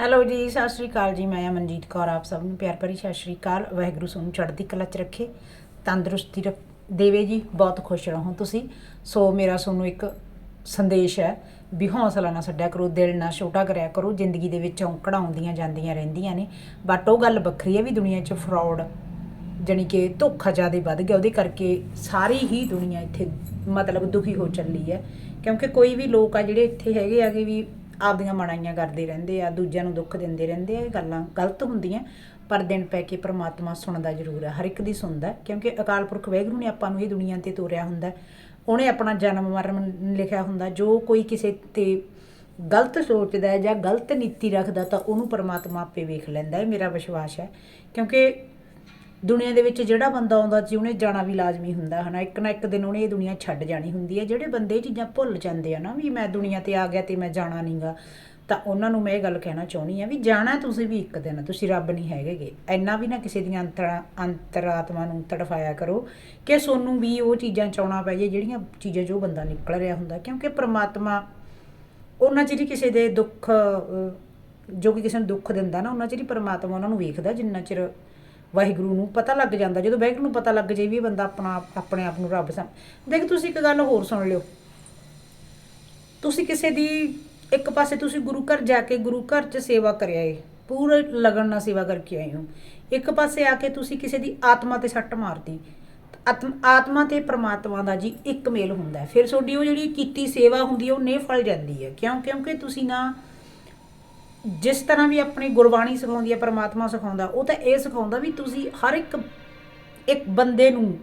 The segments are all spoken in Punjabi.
ਹੈਲੋ ਜੀ, ਸਤਿ ਸ਼੍ਰੀ ਅਕਾਲ ਜੀ। ਮੈਂ ਅਮਨਜੀਤ ਕੌਰ, ਆਪ ਸਭ ਨੂੰ ਪਿਆਰ ਭਰੀ ਸਤਿ ਸ਼੍ਰੀ ਅਕਾਲ। ਵਾਹਿਗੁਰੂ ਤੁਹਾਨੂੰ ਚੜ੍ਹਦੀ ਕਲਾ 'ਚ ਰੱਖੇ, ਤੰਦਰੁਸਤੀ ਰੱਖ- ਦੇਵੇ ਜੀ। ਬਹੁਤ ਖੁਸ਼ ਰਹੋ ਤੁਸੀਂ। ਸੋ ਮੇਰਾ ਤੁਹਾਨੂੰ ਇੱਕ ਸੰਦੇਸ਼ ਹੈ ਵੀ ਹੌਸਲਾ ਨਾ ਛੱਡਿਆ ਕਰੋ, ਦਿਲ ਨਾ ਛੋਟਾ ਕਰਿਆ ਕਰੋ। ਜ਼ਿੰਦਗੀ ਦੇ ਵਿੱਚ ਔਂਕੜਾਂ ਆਉਂਦੀਆਂ ਜਾਂਦੀਆਂ ਰਹਿੰਦੀਆਂ ਨੇ। ਬਟ ਉਹ ਗੱਲ ਵੱਖਰੀ ਹੈ ਵੀ ਦੁਨੀਆ 'ਚ ਫਰਾਡ ਜਾਣੀ ਕਿ ਧੋਖਾ ਜ਼ਿਆਦਾ ਵੱਧ ਗਿਆ। ਉਹਦੇ ਕਰਕੇ ਸਾਰੀ ਹੀ ਦੁਨੀਆ ਇੱਥੇ ਮਤਲਬ ਦੁਖੀ ਹੋ ਚੱਲੀ ਹੈ। ਕਿਉਂਕਿ ਕੋਈ ਵੀ ਲੋਕ ਆ ਜਿਹੜੇ ਇੱਥੇ ਹੈਗੇ ਆਗੇ ਵੀ ਆਪਦੀਆਂ ਮਣਾਈਆਂ ਕਰਦੇ ਰਹਿੰਦੇ ਆ, ਦੂਜਿਆਂ ਨੂੰ ਦੁੱਖ ਦਿੰਦੇ ਰਹਿੰਦੇ ਆ, ਇਹ ਗੱਲਾਂ ਗਲਤ ਹੁੰਦੀਆਂ, ਪਰ ਦਿਨ ਪੈ ਕੇ ਪ੍ਰਮਾਤਮਾ ਸੁਣਦਾ ਜ਼ਰੂਰ ਹੈ ਹਰ ਇੱਕ ਦੀ ਸੁਣਦਾ, ਕਿਉਂਕਿ ਅਕਾਲ ਪੁਰਖ ਵਾਹਿਗੁਰੂ ਨੇ ਆਪਾਂ ਨੂੰ ਇਹ ਦੁਨੀਆ ਤੇ ਤੋਰਿਆ ਹੁੰਦਾ, ਉਹਨੇ ਆਪਣਾ ਜਨਮ ਮਰਨ ਲਿਖਿਆ ਹੁੰਦਾ, ਜੋ ਕੋਈ ਕਿਸੇ ਤੇ ਗਲਤ ਸੋਚਦਾ ਹੈ ਜਾਂ ਗਲਤ ਨੀਤੀ ਰੱਖਦਾ ਤਾਂ ਉਹਨੂੰ ਪਰਮਾਤਮਾ ਆਪੇ ਵੇਖ ਲੈਂਦਾ ਹੈ ਮੇਰਾ ਵਿਸ਼ਵਾਸ ਹੈ, ਕਿਉਂਕਿ ਦੁਨੀਆ ਦੇ ਵਿੱਚ ਜਿਹੜਾ ਬੰਦਾ ਆਉਂਦਾ ਸੀ, ਉਹਨੇ ਜਾਣਾ ਵੀ ਲਾਜ਼ਮੀ ਹੁੰਦਾ ਹਨਾ। ਇੱਕ ਨਾ ਇੱਕ ਦਿਨ ਉਹਨੇ ਇਹ ਦੁਨੀਆ ਛੱਡ ਜਾਣੀ ਹੁੰਦੀ ਹੈ। ਜਿਹੜੇ ਬੰਦੇ ਇਹ ਚੀਜ਼ਾਂ ਭੁੱਲ ਜਾਂਦੇ ਆ ਨਾ ਵੀ ਮੈਂ ਦੁਨੀਆ ਤੇ ਆ ਗਿਆ ਤੇ ਮੈਂ ਜਾਣਾ ਨਹੀਂਗਾ, ਤਾਂ ਉਹਨਾਂ ਨੂੰ ਮੈਂ ਇਹ ਗੱਲ ਕਹਿਣਾ ਚਾਹੁੰਦੀ ਆ ਵੀ ਜਾਣਾ ਤੁਸੀਂ ਵੀ ਇੱਕ ਦਿਨ, ਤੁਸੀਂ ਰੱਬ ਨਹੀਂ ਹੈਗੇਗੇ। ਇੰਨਾ ਵੀ ਨਾ ਕਿਸੇ ਦੀਆਂ ਅੰਤਰ, ਅੰਤਰਾਤਮਾ ਨੂੰ ਤੜਫਾਇਆ ਕਰੋ ਕਿ ਸੋਨੂੰ ਵੀ ਉਹ ਚੀਜ਼ਾਂ ਚਾਉਣਾ ਪੈ ਜੇ ਜਿਹੜੀਆਂ ਚੀਜ਼ਾਂ ਜੋ ਬੰਦਾ ਨਿਕਲ ਰਿਹਾ ਹੁੰਦਾ। ਕਿਉਂਕਿ ਪ੍ਰਮਾਤਮਾ ਉਹਨਾਂ ਜਿਹੜੀ ਕਿਸੇ ਦੇ ਦੁੱਖ ਜੋ ਕਿ ਕਿਸੇ ਨੂੰ ਦੁੱਖ ਦਿੰਦਾ ਨਾ, ਉਹਨਾਂ ਜਿਹੜੀ ਪਰਮਾਤਮਾ ਉਹਨਾਂ ਨੂੰ ਵੇਖਦਾ, ਜਿੰਨਾ ਚਿਰ ਵਾਹਿਗੁਰੂ ਨੂੰ ਪਤਾ ਲੱਗ ਜਾਂਦਾ, ਜਦੋਂ ਵਾਹਿਗੁਰੂ ਨੂੰ ਪਤਾ ਲੱਗ ਜਾਏ ਵੀ ਇਹ ਬੰਦਾ ਆਪਣਾ ਆਪਣੇ ਆਪ ਨੂੰ ਰੱਬ ਸਮ, ਦੇਖ ਤੁਸੀਂ ਇੱਕ ਗੱਲ ਹੋਰ ਸੁਣ ਲਿਓ। ਤੁਸੀਂ ਕਿਸੇ ਦੀ, ਇੱਕ ਪਾਸੇ ਤੁਸੀਂ ਗੁਰੂ ਘਰ ਜਾ ਕੇ ਗੁਰੂ ਘਰ 'ਚ ਸੇਵਾ ਕਰਿਆ ਏ, ਪੂਰੇ ਲਗਨ ਨਾਲ ਸੇਵਾ ਕਰਕੇ ਆਏ ਹੋ। ਇੱਕ ਪਾਸੇ ਆ ਕੇ ਤੁਸੀਂ ਕਿਸੇ ਦੀ ਆਤਮਾ ਤੇ ਸੱਟ ਮਾਰਤੀ ਆਤਮਾ ਤੇ ਪ੍ਰਮਾਤਮਾ ਦਾ ਜੀ ਇੱਕ ਮੇਲ ਹੁੰਦਾ ਫਿਰ ਤੁਹਾਡੀ ਉਹ ਜਿਹੜੀ ਕੀਤੀ ਸੇਵਾ ਹੁੰਦੀ ਹੈ, ਉਹ ਨੇ ਫਲ ਜਾਂਦੀ ਹੈ। ਕਿਉਂ, ਕਿਉਂਕਿ ਤੁਸੀਂ ਨਾ ਜਿਸ ਤਰ੍ਹਾਂ ਵੀ ਆਪਣੀ ਗੁਰਬਾਣੀ ਸਿਖਾਉਂਦੀ ਹੈ, ਪਰਮਾਤਮਾ ਸਿਖਾਉਂਦਾ, ਉਹ ਤਾਂ ਇਹ ਸਿਖਾਉਂਦਾ ਵੀ ਤੁਸੀਂ ਹਰ ਇੱਕ ਇੱਕ ਬੰਦੇ ਨੂੰ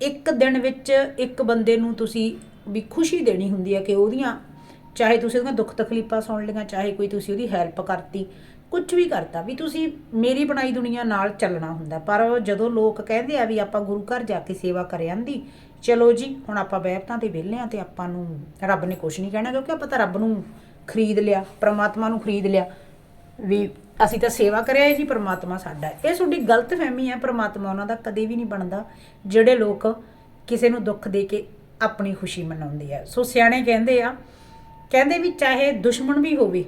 ਇੱਕ ਦਿਨ ਵਿੱਚ ਇੱਕ ਬੰਦੇ ਨੂੰ ਤੁਸੀਂ ਵੀ ਖੁਸ਼ੀ ਦੇਣੀ ਹੁੰਦੀ ਹੈ ਕਿ ਉਹਦੀਆਂ, ਚਾਹੇ ਤੁਸੀਂ ਉਹਦੀਆਂ ਦੁੱਖ ਤਕਲੀਫਾਂ ਸੁਣ ਲਈਆਂ, ਚਾਹੇ ਕੋਈ ਤੁਸੀਂ ਉਹਦੀ ਹੈਲਪ ਕਰਤੀ ਕੁਝ ਵੀ ਕਰਤਾ, ਵੀ ਤੁਸੀਂ ਮੇਰੀ ਬਣਾਈ ਦੁਨੀਆ ਨਾਲ ਚੱਲਣਾ ਹੁੰਦਾ। ਪਰ ਜਦੋਂ ਲੋਕ ਕਹਿੰਦੇ ਆ ਵੀ ਆਪਾਂ ਗੁਰੂ ਘਰ ਜਾ ਕੇ ਸੇਵਾ ਕਰ ਆਂਦੀ, ਚਲੋ ਜੀ, ਹੁਣ ਆਪਾਂ ਬਹਿਰਤਾਂ ਤੇ ਵਿਹਲੇ ਆ ਤੇ ਆਪਾਂ ਨੂੰ ਰੱਬ ਨੇ ਕੁਝ ਨਹੀਂ ਕਹਿਣਾ, ਕਿਉਂਕਿ ਆਪਾਂ ਤਾਂ ਰੱਬ ਨੂੰ ਖਰੀਦ ਲਿਆ, ਪ੍ਰਮਾਤਮਾ ਨੂੰ ਖਰੀਦ ਲਿਆ। ਵੀ ਅਸੀਂ ਤਾਂ ਸੇਵਾ ਕਰਿਆ ਹੈ ਜੀ ਪ੍ਰਮਾਤਮਾ ਸਾਡਾ। ਇਹ ਤੁਹਾਡੀ ਗਲਤ ਫਹਿਮੀ ਹੈ, ਪ੍ਰਮਾਤਮਾ ਉਹਨਾਂ ਦਾ ਕਦੇ ਵੀ ਨਹੀਂ ਬਣਦਾ, ਜਿਹੜੇ ਲੋਕ ਕਿਸੇ ਨੂੰ ਦੁੱਖ ਦੇ ਕੇ ਆਪਣੀ ਖੁਸ਼ੀ ਮਨਾਉਂਦੇ ਆ। ਸੋ ਸਿਆਣੇ ਕਹਿੰਦੇ ਆ, ਕਹਿੰਦੇ ਵੀ ਚਾਹੇ ਦੁਸ਼ਮਣ ਵੀ ਹੋਵੇ,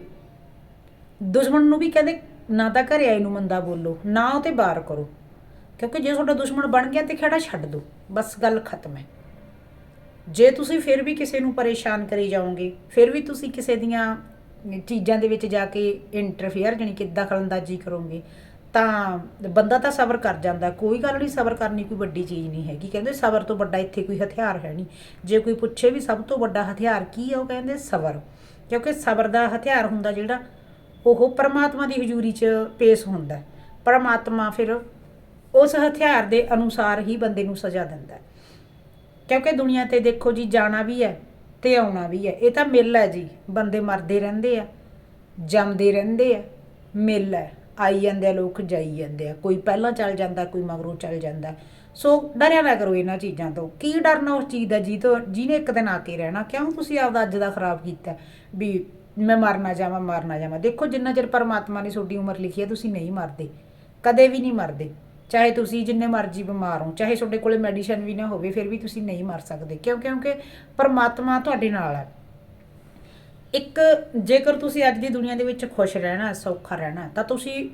ਦੁਸ਼ਮਣ ਨੂੰ ਵੀ ਕਹਿੰਦੇ, ਨਾ ਤਾਂ ਘਰੇ ਆਏ ਨੂੰ ਮੰਦਾ ਬੋਲੋ, ਨਾ ਉਹ ਤੇ ਬਾਰ ਕਰੋ। ਕਿਉਂਕਿ ਜੇ ਤੁਹਾਡਾ ਦੁਸ਼ਮਣ ਬਣ ਗਿਆ ਤੇ ਖੇੜਾ ਛੱਡ ਦਿਓ ਬਸ ਗੱਲ ਖਤਮ ਹੈ। ਜੇ ਤੁਸੀਂ ਫਿਰ ਵੀ ਕਿਸੇ ਨੂੰ ਪਰੇਸ਼ਾਨ ਕਰੀ ਜਾਓਗੇ, ਫਿਰ ਵੀ ਤੁਸੀਂ ਕਿਸੇ ਦੀਆਂ ਚੀਜ਼ਾਂ ਦੇ ਵਿੱਚ ਜਾ ਕੇ ਇੰਟਰਫੇਅਰ ਜਾਣੀ ਕਿ ਦਖਲਅੰਦਾਜ਼ੀ ਕਰੋਗੇ, ਤਾਂ ਬੰਦਾ ਤਾਂ ਸਬਰ ਕਰ ਜਾਂਦਾ। ਕੋਈ ਗੱਲ ਨਹੀਂ, ਸਬਰ ਕਰਨੀ ਕੋਈ ਵੱਡੀ ਚੀਜ਼ ਨਹੀਂ ਹੈਗੀ। ਕਹਿੰਦੇ ਸਬਰ ਤੋਂ ਵੱਡਾ ਇੱਥੇ ਕੋਈ ਹਥਿਆਰ ਹੈ ਨਹੀਂ। ਜੇ ਕੋਈ ਪੁੱਛੇ ਵੀ ਸਭ ਤੋਂ ਵੱਡਾ ਹਥਿਆਰ ਕੀ ਹੈ, ਉਹ ਕਹਿੰਦੇ ਸਬਰ। ਕਿਉਂਕਿ ਸਬਰ ਦਾ ਹਥਿਆਰ ਹੁੰਦਾ ਜਿਹੜਾ, ਉਹ ਪਰਮਾਤਮਾ ਦੀ ਹਜ਼ੂਰੀ 'ਚ ਪੇਸ਼ ਹੁੰਦਾ। ਪਰਮਾਤਮਾ ਫਿਰ ਉਸ ਹਥਿਆਰ ਦੇ ਅਨੁਸਾਰ ਹੀ ਬੰਦੇ ਨੂੰ ਸਜ਼ਾ ਦਿੰਦਾ। ਹੈ ਕਿਉਂਕਿ ਦੁਨੀਆ ਤੇ ਦੇਖੋ ਜੀ, ਜਾਣਾ ਵੀ ਹੈ ਤੇ ਆਉਣਾ ਵੀ ਹੈ। ਇਹ ਤਾਂ ਮਿਲ ਹੈ ਜੀ। ਬੰਦੇ ਮਰਦੇ ਰਹਿੰਦੇ ਆ, ਜੰਮਦੇ ਰਹਿੰਦੇ ਆ, ਮਿਲ ਹੈ। ਆਈ ਜਾਂਦੇ ਆ ਲੋਕ, ਜਾਈ ਜਾਂਦੇ ਆ। ਕੋਈ ਪਹਿਲਾਂ ਚੱਲ ਜਾਂਦਾ, ਕੋਈ ਮਗਰੋਂ ਚੱਲ ਜਾਂਦਾ। ਸੋ ਡਰਿਆ ਨਾ ਕਰੋ ਇਹਨਾਂ ਚੀਜ਼ਾਂ ਤੋਂ। ਕੀ ਡਰਨਾ ਉਸ ਚੀਜ਼ ਦਾ? ਜੀ ਤੋਂ ਜਿਹਨੇ ਇੱਕ ਦਿਨ ਆ ਕੇ ਰਹਿਣਾ, ਕਿਉਂ ਤੁਸੀਂ ਆਪਦਾ ਅੱਜ ਦਾ ਖਰਾਬ ਕੀਤਾ? ਵੀ ਮੈਂ ਮਰਨਾ ਜਾਵਾਂ, ਮਰ ਨਾ ਜਾਵਾਂ। ਦੇਖੋ ਜਿੰਨਾ ਚਿਰ ਪਰਮਾਤਮਾ ਨੇ ਤੁਹਾਡੀ ਉਮਰ ਲਿਖੀ ਹੈ, ਤੁਸੀਂ ਨਹੀਂ ਮਰਦੇ। ਕਦੇ ਵੀ ਨਹੀਂ ਮਰਦੇ। ਚਾਹੇ ਤੁਸੀਂ ਜਿੰਨੇ ਮਰਜ਼ੀ ਬਿਮਾਰ ਹੋ, ਚਾਹੇ ਤੁਹਾਡੇ ਕੋਲੇ ਮੈਡੀਸਨ ਵੀ ਨਾ ਹੋਵੇ, ਫਿਰ ਵੀ ਤੁਸੀਂ ਨਹੀਂ ਮਰ ਸਕਦੇ। ਕਿਉਂ? ਕਿਉਂਕਿ ਪਰਮਾਤਮਾ ਤੁਹਾਡੇ ਨਾਲ ਹੈ। ਇੱਕ, ਜੇਕਰ ਤੁਸੀਂ ਅੱਜ ਦੀ ਦੁਨੀਆ ਦੇ ਵਿੱਚ ਖੁਸ਼ ਰਹਿਣਾ, ਸੌਖਾ ਰਹਿਣਾ, ਤਾਂ ਤੁਸੀਂ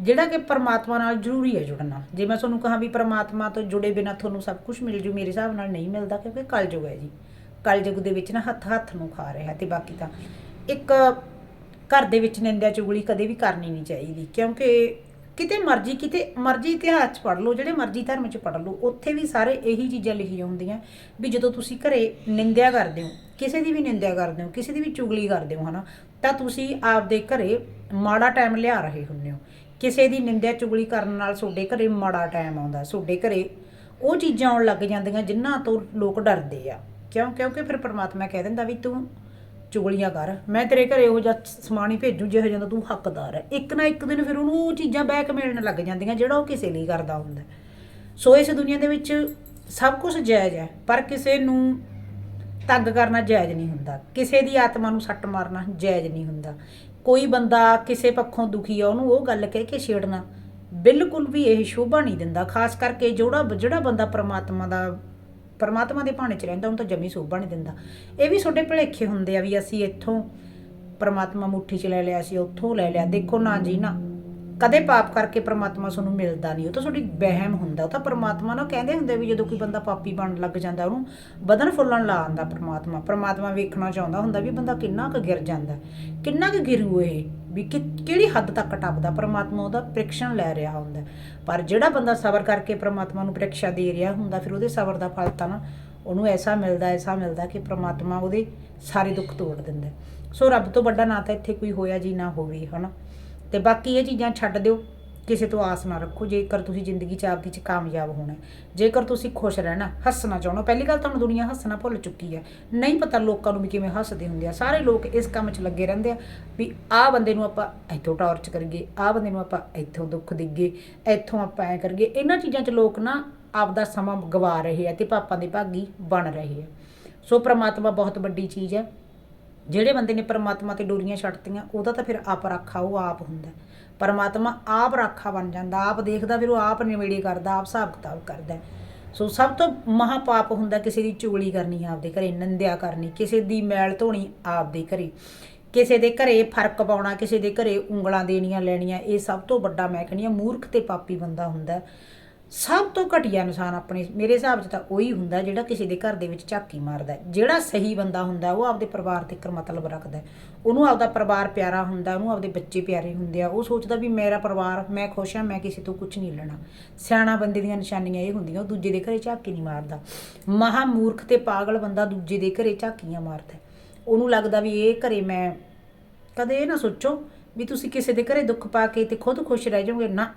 ਜਿਹੜਾ ਕਿ ਪਰਮਾਤਮਾ ਨਾਲ ਜ਼ਰੂਰੀ ਹੈ ਜੁੜਨਾ ਜੇ ਮੈਂ ਤੁਹਾਨੂੰ ਕਹਾਂ ਵੀ ਪਰਮਾਤਮਾ ਤੋਂ ਜੁੜੇ ਬਿਨਾ ਤੁਹਾਨੂੰ ਸਭ ਕੁਝ ਮਿਲ ਜੂ, ਮੇਰੇ ਹਿਸਾਬ ਨਾਲ ਨਹੀਂ ਮਿਲਦਾ, ਕਿਉਂਕਿ ਕਲਯੁਗ ਹੈ ਜੀ। ਕਲਯੁਗ ਦੇ ਵਿੱਚ ਨਾ ਹੱਥ ਹੱਥ ਨੂੰ ਖਾ ਰਿਹਾ ਤੇ ਬਾਕੀ ਤਾਂ ਇੱਕ ਘਰ ਦੇ ਵਿੱਚ ਨਿੰਦਿਆ ਚੁਗਲੀ ਕਦੇ ਵੀ ਕਰਨੀ ਨਹੀਂ ਚਾਹੀਦੀ, ਕਿਉਂਕਿ ਕਿਤੇ ਮਰਜ਼ੀ ਕਿਤੇ ਮਰਜ਼ੀ ਇਤਿਹਾਸ ਚ ਪੜ ਲਓ, ਜਿਹੜੇ ਮਰਜ਼ੀ ਧਰਮ ਚ ਪੜ੍ਹ ਲਓ, ਉੱਥੇ ਵੀ ਸਾਰੇ ਇਹੀ ਚੀਜ਼ਾਂ ਲਿਖੀਆਂ ਹੁੰਦੀਆਂ ਵੀ ਜਦੋਂ ਤੁਸੀਂ ਘਰੇ ਨਿੰਦਿਆ ਕਰਦੇ ਹੋ, ਕਿਸੇ ਦੀ ਵੀ ਨਿੰਦਿਆ ਕਰਦੇ ਹੋ, ਕਿਸੇ ਦੀ ਵੀ ਚੁਗਲੀ ਕਰਦੇ ਹੋ, ਹਨਾ, ਤਾਂ ਤੁਸੀਂ ਆਪਦੇ ਘਰੇ ਮਾੜਾ ਟਾਈਮ ਲਿਆ ਰਹੇ ਹੁੰਦੇ ਹੋ। ਕਿਸੇ ਦੀ ਨਿੰਦਿਆ ਚੁਗਲੀ ਕਰਨ ਨਾਲ ਤੁਹਾਡੇ ਘਰੇ ਮਾੜਾ ਟਾਈਮ ਆਉਂਦਾ, ਤੁਹਾਡੇ ਘਰੇ ਉਹ ਚੀਜ਼ਾਂ ਆਉਣ ਲੱਗ ਜਾਂਦੀਆਂ ਜਿਨ੍ਹਾਂ ਤੋਂ ਲੋਕ ਡਰਦੇ ਆ। ਕਿਉਂ? ਕਿਉਂਕਿ ਫਿਰ ਪਰਮਾਤਮਾ ਕਹਿ ਦਿੰਦਾ ਵੀ ਤੂੰ ਚੁਗਲੀਆਂ ਕਰ। ਮੈਂ ਤੇਰੇ ਘਰੇ ਉਹ ਜਿਹਾ ਸਮਾਨ ਹੀ ਭੇਜੂ, ਜਿਹੋ ਜਿਹਾ ਦਾ ਤੂੰ ਹੱਕਦਾਰ ਹੈ। ਇੱਕ ਨਾ ਇੱਕ ਦਿਨ ਫਿਰ ਉਹਨੂੰ ਉਹ ਚੀਜ਼ਾਂ ਬੈਕ ਮਿਲਣ ਲੱਗ ਜਾਂਦੀਆਂ, ਜਿਹੜਾ ਉਹ ਕਿਸੇ ਲਈ ਕਰਦਾ ਹੁੰਦਾ ਸੋ ਇਸ ਦੁਨੀਆ ਦੇ ਵਿੱਚ ਸਭ ਕੁਝ ਜਾਇਜ਼ ਹੈ, ਪਰ ਕਿਸੇ ਨੂੰ ਤੰਗ ਕਰਨਾ ਜਾਇਜ਼ ਨਹੀਂ ਹੁੰਦਾ। ਕਿਸੇ ਦੀ ਆਤਮਾ ਨੂੰ ਸੱਟ ਮਾਰਨਾ ਜਾਇਜ਼ ਨਹੀਂ ਹੁੰਦਾ। ਕੋਈ ਬੰਦਾ ਕਿਸੇ ਪੱਖੋਂ ਦੁਖੀ ਆ, ਉਹਨੂੰ ਉਹ ਗੱਲ ਕਹਿ ਕੇ ਛੇੜਨਾ ਬਿਲਕੁਲ ਵੀ ਇਹ ਸ਼ੋਭਾ ਨਹੀਂ ਦਿੰਦਾ। ਖਾਸ ਕਰਕੇ ਜਿਹੜਾ ਜਿਹੜਾ ਬੰਦਾ ਪ੍ਰਮਾਤਮਾ ਦਾ ਪਰਮਾਤਮਾ ਦੇ ਭਾਣੇ 'ਚ ਰਹਿੰਦਾ, ਉਹਨੂੰ ਤਾਂ ਜਮੀ ਸ਼ੋਭਾ ਨਹੀਂ ਦਿੰਦਾ। ਇਹ ਵੀ ਤੁਹਾਡੇ ਭੁਲੇਖੇ ਹੁੰਦੇ ਆ ਵੀ ਅਸੀਂ ਇੱਥੋਂ ਪ੍ਰਮਾਤਮਾ ਮੁੱਠੀ 'ਚ ਲੈ ਲਿਆ ਸੀ, ਉੱਥੋਂ ਲੈ ਲਿਆ। ਦੇਖੋ ਨਾ ਜੀ ਨਾ, ਕਦੇ ਪਾਪ ਕਰਕੇ ਪ੍ਰਮਾਤਮਾ ਤੁਹਾਨੂੰ ਮਿਲਦਾ ਨਹੀਂ। ਉਹ ਤਾਂ ਤੁਹਾਡੀ ਵਹਿਮ ਹੁੰਦਾ। ਉਹ ਤਾਂ ਪ੍ਰਮਾਤਮਾ ਨਾ ਕਹਿੰਦੇ ਹੁੰਦੇ ਵੀ ਜਦੋਂ ਕੋਈ ਬੰਦਾ ਪਾਪੀ ਬਣਨ ਲੱਗ ਜਾਂਦਾ, ਉਹਨੂੰ ਬਦਨ ਫੁੱਲਣ ਲਾ ਆਂਦਾ ਪ੍ਰਮਾਤਮਾ। ਪ੍ਰਮਾਤਮਾ ਵੇਖਣਾ ਚਾਹੁੰਦਾ ਹੁੰਦਾ ਵੀ ਬੰਦਾ ਕਿੰਨਾ ਕੁ ਗਿਰ ਜਾਂਦਾ। ਕਿੰਨਾ ਕੁ ਗਿਰੂ ਇਹ? ਵੀ ਕਿ ਕਿਹੜੀ ਹੱਦ ਤੱਕ ਟੱਪਦਾ, ਪਰਮਾਤਮਾ ਉਹਦਾ ਪ੍ਰੀਖਣ ਲੈ ਰਿਹਾ ਹੁੰਦਾ ਪਰ ਜਿਹੜਾ ਬੰਦਾ ਸਬਰ ਕਰਕੇ ਪ੍ਰਮਾਤਮਾ ਨੂੰ ਪ੍ਰੀਖਿਆ ਦੇ ਰਿਹਾ ਹੁੰਦਾ, ਫਿਰ ਉਹਦੇ ਸਬਰ ਦਾ ਫਲ ਤਾਂ ਨਾ ਉਹਨੂੰ ਐਸਾ ਮਿਲਦਾ ਐਸਾ ਮਿਲਦਾ ਕਿ ਪ੍ਰਮਾਤਮਾ ਉਹਦੇ ਸਾਰੇ ਦੁੱਖ ਤੋੜ ਦਿੰਦਾ ਸੋ ਰੱਬ ਤੋਂ ਵੱਡਾ ਨਾ ਤਾਂ ਇੱਥੇ ਕੋਈ ਹੋਇਆ ਜੀ ਨਾ ਹੋਵੇ, ਹਨਾ? ਤੇ ਬਾਕੀ ਇਹ ਚੀਜ਼ਾਂ ਛੱਡ ਦਿਓ। ਕਿਸੇ ਤੋਂ ਆਸ ਨਾ ਰੱਖੋ, ਜੇਕਰ ਤੁਸੀਂ ਜ਼ਿੰਦਗੀ 'ਚ ਆਪਦੀ 'ਚ ਕਾਮਯਾਬ ਹੋਣਾ ਹੈ। ਜੇਕਰ ਤੁਸੀਂ ਖੁਸ਼ ਰਹਿਣਾ, ਹੱਸਣਾ ਚਾਹਣਾ ਪਹਿਲੀ ਗੱਲ ਤੁਹਾਨੂੰ ਦੁਨੀਆ ਹੱਸਣਾ ਭੁੱਲ ਚੁੱਕੀ ਹੈ ਨਹੀਂ ਪਤਾ ਲੋਕਾਂ ਨੂੰ ਵੀ ਕਿਵੇਂ ਹੱਸਦੇ ਹੁੰਦੇ ਆ, ਸਾਰੇ ਲੋਕ ਇਸ ਕੰਮ 'ਚ ਲੱਗੇ ਰਹਿੰਦੇ ਆ ਵੀ ਆਹ ਬੰਦੇ ਨੂੰ ਆਪਾਂ ਇੱਥੋਂ ਟਾਰਚ ਕਰੀਏ, ਆਹ ਬੰਦੇ ਨੂੰ ਆਪਾਂ ਇੱਥੋਂ ਦੁੱਖ ਦੇਈਏ, ਇੱਥੋਂ ਆਪਾਂ ਐ ਕਰੀਏ, ਇਹਨਾਂ ਚੀਜ਼ਾਂ 'ਚ ਲੋਕ ਨਾ ਆਪਦਾ ਸਮਾਂ ਗਵਾ ਰਹੇ ਆ ਤੇ ਪਾਪਾਂ ਦੇ ਭਾਗੀ ਬਣ ਰਹੇ ਆ ਸੋ ਪ੍ਰਮਾਤਮਾ ਬਹੁਤ ਵੱਡੀ ਚੀਜ਼ ਹੈ ਜਿਹੜੇ ਬੰਦੇ ਨੇ ਪਰਮਾਤਮਾ ਤੇ ਡੋਰੀਆਂ ਛੱਡਤੀਆਂ, ਉਹਦਾ ਤਾਂ ਫਿਰ ਆਪ ਰਾਖਾ, ਉਹ ਆਪ ਹੁੰਦਾ ਪਰਮਾਤਮਾ ਆਪ ਰਾਖਾ ਬਣ ਜਾਂਦਾ, ਆਪ ਦੇਖਦਾ, ਫਿਰ ਉਹ ਆਪ ਨਿਵੇੜੇ ਕਰਦਾ, ਆਪ ਹਿਸਾਬ ਕਿਤਾਬ ਕਰਦਾ ਸੋ ਸਭ ਤੋਂ ਮਹਾ ਪਾਪ ਹੁੰਦਾ ਕਿਸੇ ਦੀ ਚੁਗਲੀ ਕਰਨੀ ਆਪਦੇ ਘਰੇ, ਨਿੰਦਿਆ ਕਰਨੀ, ਕਿਸੇ ਦੀ ਮੈਲ ਧੋਣੀ ਆਪਦੇ ਘਰੇ। ਕਿਸੇ ਦੇ ਘਰੇ ਫ਼ਰਕ ਪਾਉਣਾ, ਕਿਸੇ ਦੇ ਘਰੇ ਉਂਗਲਾਂ ਦੇਣੀਆਂ, ਲੈਣੀਆਂ, ਇਹ ਸਭ ਤੋਂ ਵੱਡਾ ਮੈਂ ਕਹਿੰਦੀ ਆ ਮੂਰਖ ਤੇ ਪਾਪੀ ਬੰਦਾ ਹੁੰਦਾ ਸਭ ਤੋਂ ਘਟੀਆ ਇਨਸਾਨ ਆਪਣੇ, ਮੇਰੇ ਹਿਸਾਬ 'ਚ ਤਾਂ ਉਹੀ ਹੁੰਦਾ ਜਿਹੜਾ ਕਿਸੇ ਦੇ ਘਰ ਦੇ ਵਿੱਚ ਝਾਕੀ ਮਾਰਦਾ ਹੈ। ਜਿਹੜਾ ਸਹੀ ਬੰਦਾ ਹੁੰਦਾ, ਉਹ ਆਪਦੇ ਪਰਿਵਾਰ ਤੇ ਇੱਕ ਮਤਲਬ ਰੱਖਦਾ ਹੈ। ਉਹਨੂੰ ਆਪਦਾ ਪਰਿਵਾਰ ਪਿਆਰਾ ਹੁੰਦਾ, ਉਹਨੂੰ ਆਪਦੇ ਬੱਚੇ ਪਿਆਰੇ ਹੁੰਦੇ ਆ ਉਹ ਸੋਚਦਾ ਵੀ ਮੇਰਾ ਪਰਿਵਾਰ, ਮੈਂ ਖੁਸ਼ ਹਾਂ, ਮੈਂ ਕਿਸੇ ਤੋਂ ਕੁਝ ਨਹੀਂ ਲੈਣਾ ਸਿਆਣਾ ਬੰਦੇ ਦੀਆਂ ਨਿਸ਼ਾਨੀਆਂ ਇਹ ਹੁੰਦੀਆਂ, ਉਹ ਦੂਜੇ ਦੇ ਘਰੇ ਝਾਕੀ ਨਹੀਂ ਮਾਰਦਾ ਮਹਾ ਮੂਰਖ ਤੇ ਪਾਗਲ ਬੰਦਾ ਦੂਜੇ ਦੇ ਘਰੇ ਝਾਕੀਆਂ ਮਾਰਦਾ ਹੈ। ਉਹਨੂੰ ਲੱਗਦਾ ਵੀ ਇਹ ਘਰੇ ਮੈਂ ਕਦੇ ਇਹ ਨਾ ਸੋਚੋ ਵੀ ਤੁਸੀਂ ਕਿਸੇ ਦੇ ਘਰੇ ਦੁੱਖ ਪਾ ਕੇ ਤੇ ਖੁਦ ਖੁਸ਼ ਰਹਿ ਜਾਓਗੇ ਨਾ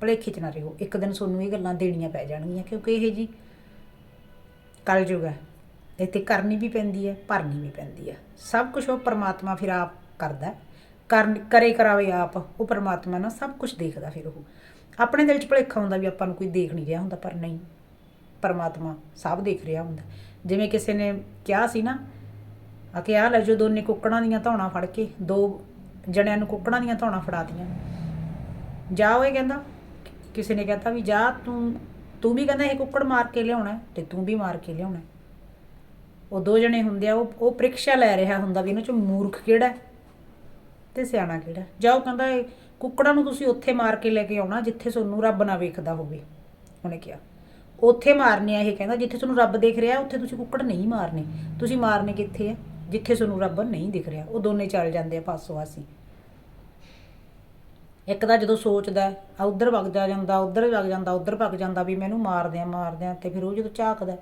ਭਲੇਖੇ 'ਚ ਨਾ ਰਹੋ। ਇੱਕ ਦਿਨ ਤੁਹਾਨੂੰ ਇਹ ਗੱਲਾਂ ਦੇਣੀਆਂ ਪੈ ਜਾਣਗੀਆਂ, ਕਿਉਂਕਿ ਇਹ ਜੀ ਕਲਯੁਗ ਹੈ। ਇੱਥੇ ਕਰਨੀ ਵੀ ਪੈਂਦੀ ਹੈ, ਭਰਨੀ ਵੀ ਪੈਂਦੀ ਹੈ। ਸਭ ਕੁਝ ਉਹ ਪਰਮਾਤਮਾ ਫਿਰ ਆਪ ਕਰਦਾ ਕਰਨ, ਕਰੇ ਕਰਾਵੇ ਆਪ, ਉਹ ਪਰਮਾਤਮਾ ਨਾ ਸਭ ਕੁਝ ਦੇਖਦਾ ਫਿਰ ਉਹ। ਆਪਣੇ ਦਿਲ 'ਚ ਭੁਲੇਖਾ ਹੁੰਦਾ ਵੀ ਆਪਾਂ ਨੂੰ ਕੋਈ ਦੇਖ ਨਹੀਂ ਰਿਹਾ ਹੁੰਦਾ, ਪਰ ਨਹੀਂ। ਪਰਮਾਤਮਾ ਸਭ ਦੇਖ ਰਿਹਾ ਹੁੰਦਾ। ਜਿਵੇਂ ਕਿਸੇ ਨੇ ਕਿਹਾ ਸੀ ਨਾ ਆ ਕਿ ਆ ਲੈ ਜੋ ਦੋਨੇ ਕੁੱਕੜਾਂ ਦੀਆਂ ਧੌਣਾ ਫੜ ਕੇ, ਦੋ ਜਣਿਆਂ ਨੂੰ ਕੁੱਕੜਾਂ ਦੀਆਂ ਧੌਣਾ ਫੜਾਤੀਆਂ। ਜਾ ਓਏ ਕਹਿੰਦਾ ਕਿਸੇ ਨੇ ਕਹਤਾ ਵੀ ਜਾ ਤੂੰ ਤੂੰ ਵੀ ਕਹਿੰਦਾ ਇਹ ਕੁੱਕੜ ਮਾਰ ਕੇ ਲਿਆਉਣਾ ਤੇ ਤੂੰ ਵੀ ਮਾਰ ਕੇ ਲਿਆਉਣਾ ਉਹ ਦੋ ਜਣੇ ਹੁੰਦੇ ਆ, ਉਹ ਉਹ ਪ੍ਰੀਖਿਆ ਲੈ ਰਿਹਾ ਹੁੰਦਾ ਵੀ ਇਹਨਾਂ ਚੋਂ ਮੂਰਖ ਕਿਹੜਾ ਤੇ ਸਿਆਣਾ ਕਿਹੜਾ ਹੈ। ਜਾਓ ਕਹਿੰਦਾ ਇਹ ਕੁੱਕੜਾਂ ਨੂੰ ਤੁਸੀਂ ਉੱਥੇ ਮਾਰ ਕੇ ਲੈ ਕੇ ਆਉਣਾ ਜਿੱਥੇ ਤੁਹਾਨੂੰ ਰੱਬ ਨਾ ਵੇਖਦਾ ਹੋਵੇ, ਉਹਨੇ ਕਿਹਾ। ਉੱਥੇ ਮਾਰਨੇ ਆ ਇਹ ਕਹਿੰਦਾ ਜਿੱਥੇ ਤੁਹਾਨੂੰ ਰੱਬ ਦੇਖ ਰਿਹਾ, ਉੱਥੇ ਤੁਸੀਂ ਕੁੱਕੜ ਨਹੀਂ ਮਾਰਨੇ। ਤੁਸੀਂ ਮਾਰਨੇ ਕਿੱਥੇ ਆ? ਜਿੱਥੇ ਤੁਹਾਨੂੰ ਰੱਬ ਨਹੀਂ ਦਿਖ ਰਿਹਾ। ਉਹ ਦੋਨੇ ਚੱਲ ਜਾਂਦੇ ਆ ਪਾਸੋਂ ਆਸੀ ਇੱਕ ਤਾਂ ਜਦੋਂ ਸੋਚਦਾ ਆ ਉਧਰ ਵਗ ਜਾ ਜਾਂਦਾ, ਉਧਰ ਵਗ ਜਾਂਦਾ, ਉਧਰ ਵਗ ਜਾਂਦਾ ਵੀ ਮੈਨੂੰ ਮਾਰਦੇ ਆ ਮਾਰਦੇ ਆ ਤੇ ਫਿਰ ਉਹ ਜਦੋਂ ਝਾਕਦਾ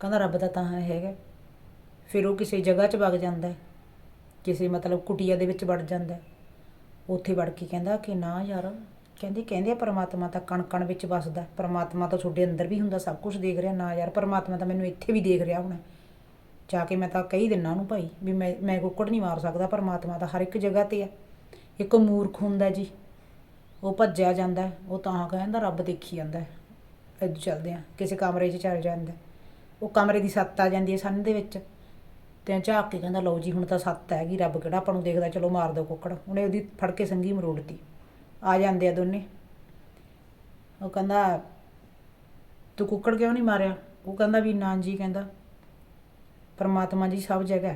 ਕਹਿੰਦਾ ਰੱਬ ਦਾ ਤਾਂ ਹੈਗਾ ਫਿਰ ਉਹ ਕਿਸੇ ਜਗ੍ਹਾ 'ਚ ਵਗ ਜਾਂਦਾ ਕਿਸੇ ਮਤਲਬ ਕੁਟੀਆ ਦੇ ਵਿੱਚ ਵੜ ਜਾਂਦਾ ਉੱਥੇ ਵੜ ਕੇ ਕਹਿੰਦਾ ਕਿ ਨਾ ਯਾਰ, ਕਹਿੰਦੇ ਕਹਿੰਦੇ ਆ ਪਰਮਾਤਮਾ ਤਾਂ ਕਣ ਕਣ ਵਿੱਚ ਵੱਸਦਾ ਪਰਮਾਤਮਾ ਤਾਂ ਤੁਹਾਡੇ ਅੰਦਰ ਵੀ ਹੁੰਦਾ, ਸਭ ਕੁਝ ਦੇਖ ਰਿਹਾ, ਨਾ ਯਾਰ ਪਰਮਾਤਮਾ ਤਾਂ ਮੈਨੂੰ ਇੱਥੇ ਵੀ ਦੇਖ ਰਿਹਾ ਹੁਣ ਜਾ ਕੇ ਮੈਂ ਤਾਂ ਕਹੀ ਦਿੰਨਾ ਉਹਨੂੰ ਭਾਈ ਵੀ ਮੈਂ ਮੈਂ ਕੁੱਕੜ ਨਹੀਂ ਮਾਰ ਸਕਦਾ, ਪਰਮਾਤਮਾ ਤਾਂ ਹਰ ਇੱਕ ਜਗ੍ਹਾ ਤੇ ਆ ਇੱਕ ਮੂਰਖ ਹੁੰਦਾ ਜੀ। ਉਹ ਭੱਜਿਆ ਜਾਂਦਾ ਉਹ ਤਾਂ ਕਹਿੰਦਾ ਰੱਬ ਦੇਖੀ ਜਾਂਦਾ ਹੈ। ਚੱਲਦੇ ਆ ਕਿਸੇ ਕਮਰੇ 'ਚ ਚੱਲ ਜਾਂਦਾ ਉਹ ਕਮਰੇ ਦੀ ਸੱਤ ਆ ਜਾਂਦੀ ਹੈ ਸੰਨ ਦੇ ਵਿੱਚ। ਤੇ ਝਾਕ ਕੇ ਕਹਿੰਦਾ, ਲਓ ਜੀ, ਹੁਣ ਤਾਂ ਸੱਤ ਹੈਗੀ ਰੱਬ ਕਿਹੜਾ ਆਪਾਂ ਨੂੰ ਦੇਖਦਾ, ਚਲੋ ਮਾਰ ਦਿਓ ਕੁੱਕੜ। ਉਹਨੇ ਉਹਦੀ ਫੜ ਕੇ ਸੰਗੀ ਮਰੋੜਤੀ ਆ ਜਾਂਦੇ ਆ ਦੋਨੇ। ਉਹ ਕਹਿੰਦਾ, ਤੂੰ ਕੁੱਕੜ ਕਿਉਂ ਨਹੀਂ ਮਾਰਿਆ? ਉਹ ਕਹਿੰਦਾ ਵੀ, ਨਾ ਜੀ, ਕਹਿੰਦਾ, ਪਰਮਾਤਮਾ ਜੀ ਸਭ ਜਗ੍ਹਾ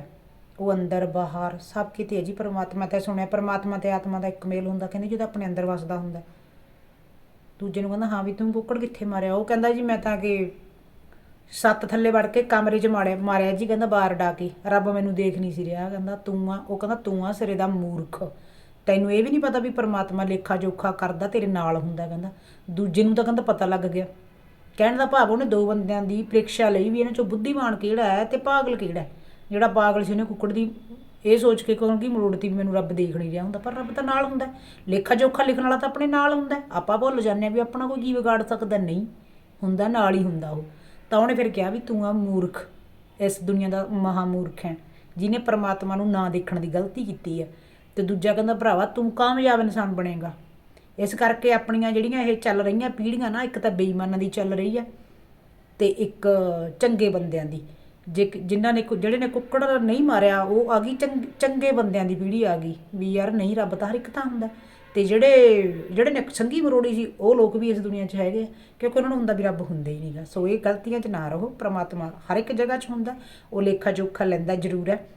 ਉਹ ਅੰਦਰ ਬਾਹਰ, ਸਭ ਕਿਤੇ ਹੈ ਜੀ, ਪਰਮਾਤਮਾ ਤੇ ਸੁਣਿਆ, ਪਰਮਾਤਮਾ ਤੇ ਆਤਮਾ ਦਾ ਇੱਕ ਮੇਲ ਹੁੰਦਾ, ਕਹਿੰਦੇ ਜਦੋਂ ਆਪਣੇ ਅੰਦਰ ਵਸਦਾ ਹੁੰਦਾ। ਦੂਜੇ ਨੂੰ ਕਹਿੰਦਾ, ਹਾਂ ਵੀ ਤੂੰ ਕੁੱਕੜ ਕਿੱਥੇ ਮਾਰਿਆ? ਉਹ ਕਹਿੰਦਾ ਜੀ, ਮੈਂ ਤਾਂ ਕਿ ਸੱਤ ਥੱਲੇ ਵੜ ਕੇ ਕਮਰੇ 'ਚ ਮਾਰਿਆ ਮਾਰਿਆ ਜੀ, ਕਹਿੰਦਾ ਬਾਹਰ ਡਾ ਕੇ। ਰੱਬ ਮੈਨੂੰ ਦੇਖ ਨਹੀਂ ਸੀ ਰਿਹਾ, ਕਹਿੰਦਾ, ਤੂੰ ਆ, ਉਹ ਕਹਿੰਦਾ, ਤੂੰ ਆ ਸਿਰੇ ਦਾ ਮੂਰਖ। ਤੈਨੂੰ ਇਹ ਵੀ ਨਹੀਂ ਪਤਾ ਵੀ ਪਰਮਾਤਮਾ ਲੇਖਾ ਜੋਖਾ ਕਰਦਾ, ਤੇਰੇ ਨਾਲ ਹੁੰਦਾ, ਕਹਿੰਦਾ। ਦੂਜੇ ਨੂੰ ਤਾਂ ਕਹਿੰਦਾ ਪਤਾ ਲੱਗ ਗਿਆ। ਕਹਿਣ ਦਾ ਭਾਵ ਉਹਨੇ ਦੋ ਬੰਦਿਆਂ ਦੀ ਪ੍ਰੀਖਿਆ ਲਈ ਵੀ ਇਹਨਾਂ ਚੋਂ ਬੁੱਧੀਮਾਨ ਕਿਹੜਾ ਹੈ ਤੇ ਪਾਗਲ ਕਿਹੜਾ ਹੈ। ਜਿਹੜਾ ਪਾਗਲ ਸੀ ਉਹਨੇ ਕੁੱਕੜ ਦੀ ਇਹ ਸੋਚ ਕੇ ਕਹੂੰ ਕਿ ਮਰੋੜਤੀ ਵੀ ਮੈਨੂੰ ਰੱਬ ਦੇਖ ਨਹੀਂ ਰਿਹਾ ਹੁੰਦਾ, ਪਰ ਰੱਬ ਤਾਂ ਨਾਲ ਹੁੰਦਾ ਲੇਖਾ ਜੋਖਾ ਲਿਖਣ ਵਾਲਾ ਤਾਂ ਆਪਣੇ ਨਾਲ ਹੁੰਦਾ ਆਪਾਂ ਭੁੱਲ ਜਾਂਦੇ ਹਾਂ ਵੀ ਆਪਣਾ ਕੋਈ ਕੀ ਵਿਗਾੜ ਸਕਦਾ ਨਹੀਂ, ਹੁੰਦਾ ਨਾਲ ਹੀ ਹੁੰਦਾ ਉਹ। ਤਾਂ ਉਹਨੇ ਫਿਰ ਕਿਹਾ ਵੀ ਤੂੰ ਆ ਮੂਰਖ, ਇਸ ਦੁਨੀਆ ਦਾ ਮਹਾ ਮੂਰਖ ਹੈ, ਜਿਹਨੇ ਪਰਮਾਤਮਾ ਨੂੰ ਨਾ ਦੇਖਣ ਦੀ ਗਲਤੀ ਕੀਤੀ ਹੈ। ਤੇ ਦੂਜਾ ਕਹਿੰਦਾ, ਭਰਾਵਾ, ਤੂੰ ਕਾਮਯਾਬ ਇਨਸਾਨ ਬਣੇਗਾ। ਇਸ ਕਰਕੇ ਆਪਣੀਆਂ ਜਿਹੜੀਆਂ ਇਹ ਚੱਲ ਰਹੀਆਂ ਪੀੜ੍ਹੀਆਂ ਨਾ, ਇੱਕ ਤਾਂ ਬੇਈਮਾਨਾਂ ਦੀ ਚੱਲ ਰਹੀ ਹੈ ਤੇ ਇੱਕ ਚੰਗੇ ਬੰਦਿਆਂ ਦੀ। ਜੇ ਜਿਨ੍ਹਾਂ ਨੇ ਕੁ- ਜਿਹੜੇ ਨੇ ਕੁੱਕੜ ਨਹੀਂ ਮਾਰਿਆ, ਉਹ ਆ ਗਈ ਚੰਗ- ਚੰਗੇ ਬੰਦਿਆਂ ਦੀ ਪੀੜ੍ਹੀ ਆ ਗਈ ਵੀ ਯਾਰ ਨਹੀਂ ਰੱਬ ਤਾਂ ਹਰ ਇੱਕ ਤਾਂ ਹੁੰਦਾ। ਤੇ ਜਿਹੜੇ ਜਿਹੜੇ ਨੇ ਸੰਗੀ ਮਰੋੜੀ ਸੀ ਉਹ ਲੋਕ ਵੀ ਇਸ ਦੁਨੀਆ 'ਚ ਹੈਗੇ ਆ, ਕਿਉਂਕਿ ਉਹਨਾਂ ਨੂੰ ਹੁੰਦਾ ਵੀ ਰੱਬ ਹੁੰਦਾ ਹੀ ਨਹੀਂਗਾ। ਸੋ ਇਹ ਗਲਤੀਆਂ 'ਚ ਨਾ ਰਹੋ, ਪ੍ਰਮਾਤਮਾ ਹਰ ਇੱਕ ਜਗ੍ਹਾ 'ਚ ਹੁੰਦਾ, ਉਹ ਲੇਖਾ ਜੋਖਾ ਲੈਂਦਾ ਜ਼ਰੂਰ ਹੈ।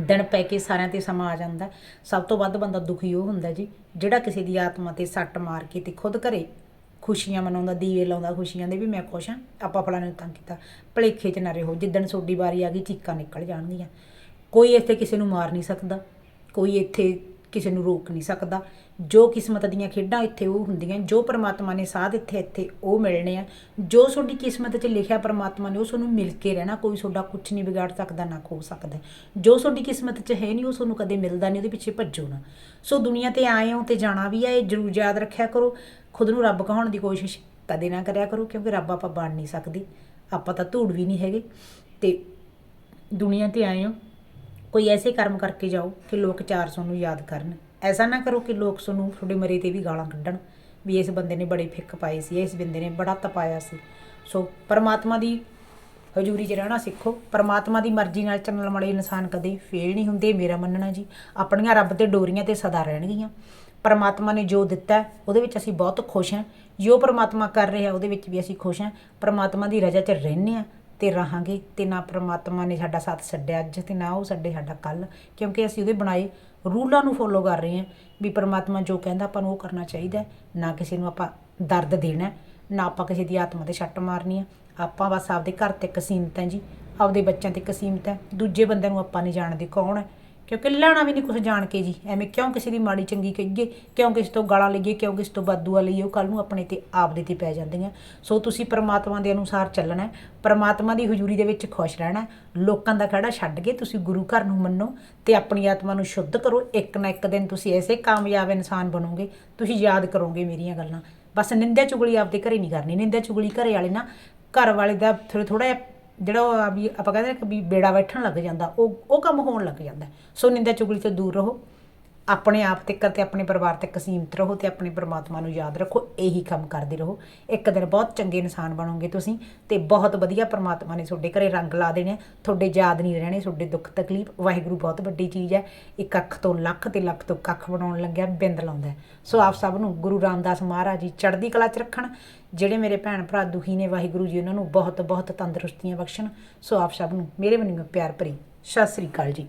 ਦਿਨ ਪੈ ਕੇ ਸਾਰਿਆਂ ਤੇ ਸਮਾਂ ਆ ਜਾਂਦਾ। ਸਭ ਤੋਂ ਵੱਧ ਬੰਦਾ ਦੁਖੀ ਉਹ ਹੁੰਦਾ ਜੀ, ਜਿਹੜਾ ਕਿਸੇ ਦੀ ਆਤਮਾ ਤੇ ਸੱਟ ਮਾਰ ਕੇ ਤੇ ਖੁਦ ਘਰੇ ਖੁਸ਼ੀਆਂ ਮਨਾਉਂਦਾ, ਦੀਵੇ ਲਾਉਂਦਾ, ਖੁਸ਼ੀਆਂ ਦੇ ਵੀ ਮੈਂ ਖੁਸ਼ ਹਾਂ। ਆਪਾਂ ਫਲਾਂ ਨੂੰ ਤੰਗ ਕੀਤਾ। ਭਲੇਖੇ 'ਚ ਨਾ ਰਹੋ। ਜਿੱਦਣ ਤੁਹਾਡੀ ਵਾਰੀ ਆ ਗਈ, ਚੀਕਾਂ ਨਿਕਲ ਜਾਣਗੀਆਂ। ਕੋਈ ਇੱਥੇ ਕਿਸੇ ਨੂੰ ਮਾਰ ਨਹੀਂ ਸਕਦਾ। ਕੋਈ ਇੱਥੇ ਕਿਸੇ ਨੂੰ ਰੋਕ ਨਹੀਂ ਸਕਦਾ। ਜੋ ਕਿਸਮਤ ਦੀਆਂ ਖੇਡਾਂ ਇੱਥੇ ਉਹ ਹੁੰਦੀਆਂ, ਜੋ ਪ੍ਰਮਾਤਮਾ ਨੇ ਸਾਥ ਇੱਥੇ ਇੱਥੇ ਉਹ ਮਿਲਣੇ ਆ। ਜੋ ਤੁਹਾਡੀ ਕਿਸਮਤ 'ਚ ਲਿਖਿਆ ਪ੍ਰਮਾਤਮਾ ਨੇ, ਉਹ ਤੁਹਾਨੂੰ ਮਿਲ ਕੇ ਰਹਿਣਾ। ਕੋਈ ਤੁਹਾਡਾ ਕੁਝ ਨਹੀਂ ਵਿਗਾੜ ਸਕਦਾ, ਨਾ ਖੋ ਸਕਦਾ ਜੋ ਤੁਹਾਡੀ ਕਿਸਮਤ 'ਚ ਹੈ ਨਹੀਂ, ਉਹ ਤੁਹਾਨੂੰ ਕਦੇ ਮਿਲਦਾ ਨਹੀਂ, ਉਹਦੇ ਪਿੱਛੇ ਭੱਜੋ ਨਾ। ਸੋ ਦੁਨੀਆ ਤੇ ਆਏ ਹੋ ਤੇ ਜਾਣਾ ਵੀ ਹੈ ਇਹ ਜ਼ਰੂਰ ਯਾਦ ਰੱਖਿਆ ਕਰੋ। ਖੁਦ ਨੂੰ ਰੱਬ ਕਹਾਉਣ ਦੀ ਕੋਸ਼ਿਸ਼ ਕਦੇ ਨਾ ਕਰਿਆ ਕਰੋ, ਕਿਉਂਕਿ ਰੱਬ ਆਪਾਂ ਬਣ ਨਹੀਂ ਸਕਦੇ। ਆਪਾਂ ਤਾਂ ਧੂੜ ਵੀ ਨਹੀਂ ਹੈਗੇ। ਤੇ ਦੁਨੀਆ ਤੇ ਆਏ ਹੋ, ਕੋਈ ਐਸੇ ਕਰਮ ਕਰਕੇ ਜਾਓ ਕਿ ਲੋਕ 400 ਨੂੰ ਯਾਦ ਕਰਨ। ਐਸਾ ਨਾ ਕਰੋ ਕਿ ਲੋਕ ਤੁਹਾਨੂੰ ਤੁਹਾਡੇ ਮਰੇ ਤੇ ਵੀ ਗਾਲਾਂ ਕੱਢਣ, ਵੀ ਇਸ ਬੰਦੇ ਨੇ ਬੜੇ ਫਿੱਕ ਪਾਏ ਸੀ, ਇਸ ਬੰਦੇ ਨੇ ਬੜਾ ਤਪਾਇਆ ਸੀ। ਸੋ ਪਰਮਾਤਮਾ ਦੀ ਹਜ਼ੂਰੀ 'ਚ ਰਹਿਣਾ ਸਿੱਖੋ। ਪਰਮਾਤਮਾ ਦੀ ਮਰਜ਼ੀ ਨਾਲ ਚੱਲਣ ਵਾਲੇ ਇਨਸਾਨ ਕਦੇ ਫੇਲ ਨਹੀਂ ਹੁੰਦੇ, ਮੇਰਾ ਮੰਨਣਾ ਜੀ। ਆਪਣੀਆਂ ਰੱਬ ਤੇ ਡੋਰੀਆਂ ਤੇ ਸਦਾ ਰਹਿਣਗੀਆਂ। ਪਰਮਾਤਮਾ ਨੇ ਜੋ ਦਿੱਤਾ ਉਹਦੇ ਵਿੱਚ ਅਸੀਂ ਬਹੁਤ ਖੁਸ਼ ਹਾਂ। ਜੋ ਪਰਮਾਤਮਾ ਕਰ ਰਿਹਾ, ਉਹਦੇ ਵਿੱਚ ਵੀ ਅਸੀਂ ਖੁਸ਼ ਹਾਂ। ਪਰਮਾਤਮਾ ਦੀ ਰਜ਼ਾ 'ਚ ਰਹਿੰਦੇ ਹਾਂ ਤੇ ਰਹਾਂਗੇ ਤੇ ਨਾ ਪਰਮਾਤਮਾ ਨੇ ਸਾਡਾ ਸਾਥ ਛੱਡਿਆ ਅੱਜ ਤੇ ਨਾ ਉਹ ਸਾਡੇ ਸਾਡਾ ਕੱਲ ਕਿਉਂਕਿ ਅਸੀਂ ਉਹਦੇ ਬਣਾਏ ਰੂਲਾਂ ਨੂੰ ਫੋਲੋ ਕਰ ਰਹੇ ਹਾਂ ਵੀ ਪਰਮਾਤਮਾ ਜੋ ਕਹਿੰਦਾ ਆਪਾਂ ਨੂੰ ਉਹ ਕਰਨਾ ਚਾਹੀਦਾ ਨਾ ਕਿਸੇ ਨੂੰ ਆਪਾਂ ਦਰਦ ਦੇਣਾ ਨਾ ਆਪਾਂ ਕਿਸੇ ਦੀ ਆਤਮਾ ਤੇ ਛੱਟ ਮਾਰਨੀ ਆ ਆਪਾਂ ਬਸ ਆਪਦੇ ਘਰ ਤੱਕ ਸੀਮਤ ਹੈ ਜੀ, ਆਪਦੇ ਬੱਚਿਆਂ ਤੱਕ ਸੀਮਤ ਹੈ। ਦੂਜੇ ਬੰਦੇ ਨੂੰ ਆਪਾਂ ਨਹੀਂ ਜਾਣਦੇ ਕੌਣ ਹੈ। ਕਿਉਂਕਿ ਲੈਣਾ ਵੀ ਨਹੀਂ ਕੁਝ ਜਾਣ ਕੇ ਜੀ। ਐਵੇਂ ਕਿਉਂ ਕਿਸੇ ਦੀ ਮਾੜੀ ਚੰਗੀ ਕਹੀਏ? ਕਿਉਂ ਕਿਸੇ ਤੋਂ ਗਾਲਾਂ ਲਈਏ? ਕਿਉਂ ਕਿਸੇ ਤੋਂ ਬਦਦੁਆ ਲਈਏ? ਉਹ ਕੱਲ ਨੂੰ ਆਪਣੇ ਤੇ ਆਪਦੇ ਤੇ ਪੈ ਜਾਂਦੀਆਂ। ਸੋ ਤੁਸੀਂ ਪਰਮਾਤਮਾ ਦੇ ਅਨੁਸਾਰ ਚੱਲਣਾ ਹੈ। ਪਰਮਾਤਮਾ ਦੀ ਹਜ਼ੂਰੀ ਦੇ ਵਿੱਚ ਖੁਸ਼ ਰਹਿਣਾ ਲੋਕਾਂ ਦਾ ਖੜਾ ਛੱਡ ਕੇ ਤੁਸੀਂ ਗੁਰੂ ਘਰ ਨੂੰ ਮੰਨੋ ਤੇ ਆਪਣੀ ਆਤਮਾ ਨੂੰ ਸ਼ੁੱਧ ਕਰੋ। ਇੱਕ ਨਾ ਇੱਕ ਦਿਨ ਤੁਸੀਂ ਐਸੇ ਕਾਮਯਾਬ ਇਨਸਾਨ ਬਣੋਗੇ। ਤੁਸੀਂ ਯਾਦ ਕਰੋਗੇ ਮੇਰੀਆਂ ਗੱਲਾਂ। ਬਸ ਨਿੰਦਿਆ ਚੁਗਲੀ ਆਪਦੇ ਘਰੇ ਨਹੀਂ ਕਰਨੀ। ਨਿੰਦਿਆ ਚੁਗਲੀ ਘਰੇ ਵਾਲੇ ਨਾ ਘਰ ਵਾਲੇ ਦਾ ਥੋੜਾ ਥੋੜਾ ਜਿਹੜਾ ਉਹ ਆ ਵੀ ਆਪਾਂ ਕਹਿੰਦੇ ਨੇ ਕਿ ਵੀ ਬੇੜਾ ਬੈਠਣ ਲੱਗ ਜਾਂਦਾ, ਉਹ ਉਹ ਕੰਮ ਹੋਣ ਲੱਗ ਜਾਂਦਾ ਸੋ ਨਿੰਦਾ ਚੁਗਲੀ ਤੋਂ ਦੂਰ ਰਹੋ। ਆਪਣੇ ਆਪ ਤੱਕ ਤੇ ਆਪਣੇ ਪਰਿਵਾਰ ਤੱਕ ਸੀਮਿਤ ਰਹੋ ਤੇ ਆਪਣੇ ਪਰਮਾਤਮਾ ਨੂੰ ਯਾਦ ਰੱਖੋ, ਇਹੀ ਕੰਮ ਕਰਦੇ ਰਹੋ। ਇੱਕ ਦਿਨ ਬਹੁਤ ਚੰਗੇ ਇਨਸਾਨ ਬਣੋਗੇ ਤੁਸੀਂ ਤੇ ਬਹੁਤ ਵਧੀਆ ਪਰਮਾਤਮਾ ਨੇ ਤੁਹਾਡੇ ਘਰੇ ਰੰਗ ਲਾ ਦੇਣੇ ਆ। ਤੁਹਾਡੇ ਯਾਦ ਨਹੀਂ ਰਹਿਣੇ, ਤੁਹਾਡੇ ਦੁੱਖ ਤਕਲੀਫ। ਵਾਹਿਗੁਰੂ ਬਹੁਤ ਵੱਡੀ ਚੀਜ਼ ਹੈ। ਇੱਕ ਅੱਖ ਤੋਂ ਲੱਖ ਤੇ ਲੱਖ ਤੋਂ ਕੱਖ ਬਣਾਉਣ ਲੱਗਿਆ, ਬਿੰਦ ਲਾਉਂਦਾ ਸੋ ਆਪ ਸਭ ਨੂੰ ਗੁਰੂ ਰਾਮਦਾਸ ਮਹਾਰਾਜ ਜੀ ਚੜ੍ਹਦੀ ਕਲਾ 'ਚ ਰੱਖਣ ਜਿਹੜੇ ਮੇਰੇ ਭੈਣ ਭਰਾ ਦੁਖੀ ਨੇ, ਵਾਹਿਗੁਰੂ ਜੀ, ਉਹਨਾਂ ਨੂੰ ਬਹੁਤ ਬਹੁਤ ਤੰਦਰੁਸਤੀਆਂ ਬਖਸ਼ਣ। ਸੋ ਆਪ ਸਭ ਨੂੰ ਮੇਰੇ ਵੱਲੋਂ ਪਿਆਰ ਭਰੀ ਸਤਿ ਸ੍ਰੀ ਅਕਾਲ ਜੀ।